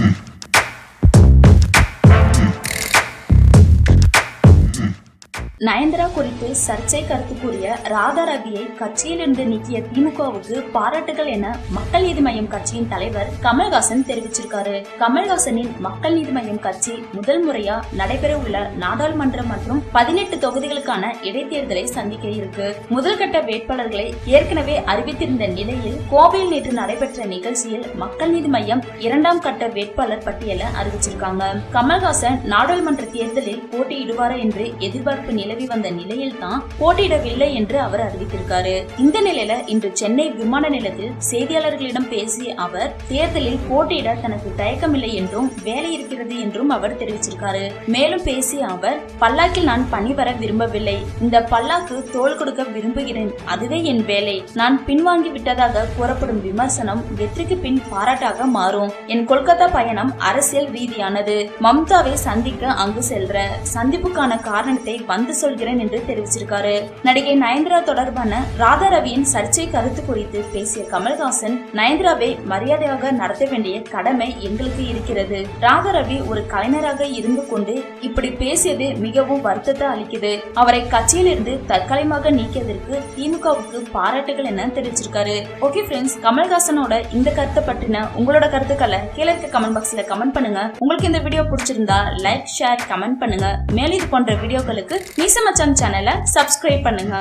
Listen. Nayanthara குறித்து சர்ச்சை கருத்து கூறிய ராதா ரவியை கட்சியிலிருந்து நீக்கிய திமுகவுக்கு பாராட்டுகள் என மக்கள் நீதி மய்யம் கட்சியின் தலைவர் கமல்ஹாசன் தெரிவிச்சிருக்காரு. கமல்ஹாசனின் மக்கள் நீதி மய்யம் கட்சி முதல் முறையா நடைபெற உள்ள நாடாளுமன்றம் மற்றும் பதினெட்டு தொகுதிகளுக்கான இடைத்தேர்தலை சந்திக்க இருக்கு. முதல் கட்ட வேட்பாளர்களை ஏற்கனவே அறிவித்திருந்த நிலையில் கோவையில் நேற்று நடைபெற்ற நிகழ்ச்சியில் மக்கள் நீதி மய்யம் இரண்டாம் கட்ட வேட்பாளர் பட்டியலை அறிவிச்சிருக்காங்க. கமல்ஹாசன் நாடாளுமன்ற தேர்தலில் போட்டியிடுவாரா என்று எதிர்பார்ப்பு நிலவி வந்த நிலையில் தான் போட்டியிடவில்லை என்று அவர் அறிவித்திருக்காரு. இந்த நிலையில இன்று சென்னை விமான நிலையத்தில் செய்தியாளர்களிடம் பேசிய அவர் தேர்தலில் போட்டியிட தனக்கு தயக்கமில்லை என்றும் வேலை இருக்கிறது என்றும் அவர் தெரிவிச்சிருக்காரு. மேலும் பேசிய அவர் பல்லாக்கில் நான் பணி வர விரும்பவில்லை. இந்த பல்லாக்கு தோல் கொடுக்க விரும்புகிறேன். அதுவே என் வேலை. நான் பின்வாங்கி விட்டதாக கூறப்படும் விமர்சனம் வெற்றிக்கு பின் பாராட்டாக மாறும். என் கொல்கத்தா பயணம் அரசியல் ரீதியானது. மம்தாவை சந்திக்க அங்கு செல்ற சந்திப்புக்கான காரணத்தை வந்து சொல்கிறேன் என்று தெரிவிச்சிருக்காரு. நடிகை நயன்தரா தொடர்பான ராதா ரவியின் சர்ச்சை கருத்து குறித்து பேசிய கமல்ஹாசன் நயன்தராவை மரியாதையாக நடத்த வேண்டிய கடமை எங்களுக்கு இருக்கிறது. ராதா ரவி ஒரு கலைஞராக இருந்து கொண்டு இப்படி பேசியது மிகவும் வருத்தத்தை அளிக்குது. அவரை கட்சியிலிருந்து தற்காலிகமாக நீக்கியதற்கு திமுகவுக்கு பாராட்டுகள் என தெரிவிச்சிருக்காரு. ஓகே ஃப்ரெண்ட்ஸ் கமல்ஹாசனோட இந்த கருத்தை பற்றின உங்களோட கருத்துக்களை கீழே இருக்க கமெண்ட் பாக்ஸ்ல கமெண்ட் பண்ணுங்க. உங்களுக்கு இந்த வீடியோ பிடிச்சிருந்தா லைக் ஷேர் கமெண்ட் பண்ணுங்க. மேலும் இது போன்ற வீடியோக்களுக்கு மீச மச்சான் சேனலை சப்ஸ்கிரைப் பண்ணுங்க.